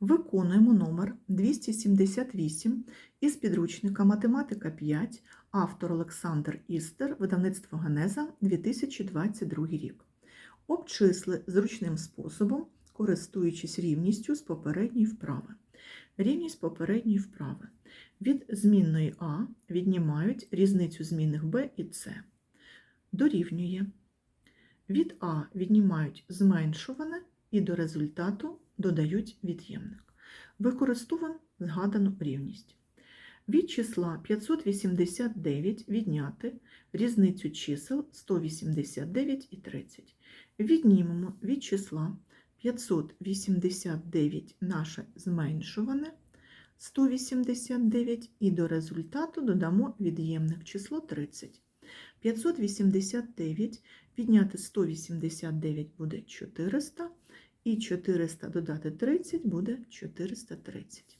Виконуємо номер 278 із підручника Математика 5, автор Олександр Істер, видавництво Генеза 2022 рік. Обчисли зручним способом, користуючись рівністю з попередньої вправи. Рівність попередньої вправи. Від змінної А віднімають різницю змінних Б і С. Дорівнює. Від А віднімають зменшуване і до результату додають від'ємник. Використовуємо згадану рівність. Від числа 589 відняти різницю чисел 189 і 30. Віднімемо від числа 589 наше зменшуване 189 і до результату додамо від'ємник число 30. 589 відняти 189 буде 400, і 400 додати 30 буде 430.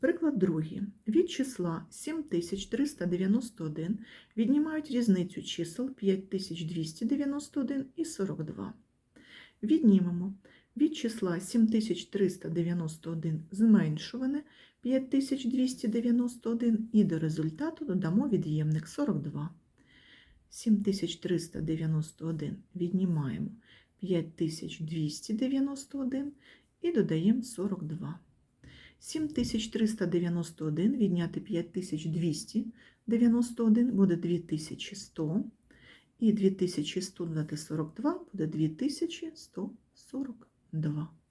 Приклад другий. Від числа 7391 віднімають різницю чисел 5291 і 42. Віднімемо від числа 7391 зменшуване 5291 і до результату додамо від'ємник 42. 7391 віднімаємо 5291 і додаємо 42. 7391 відняти 5291 буде 2100. І 2100 додати 42 буде 2142.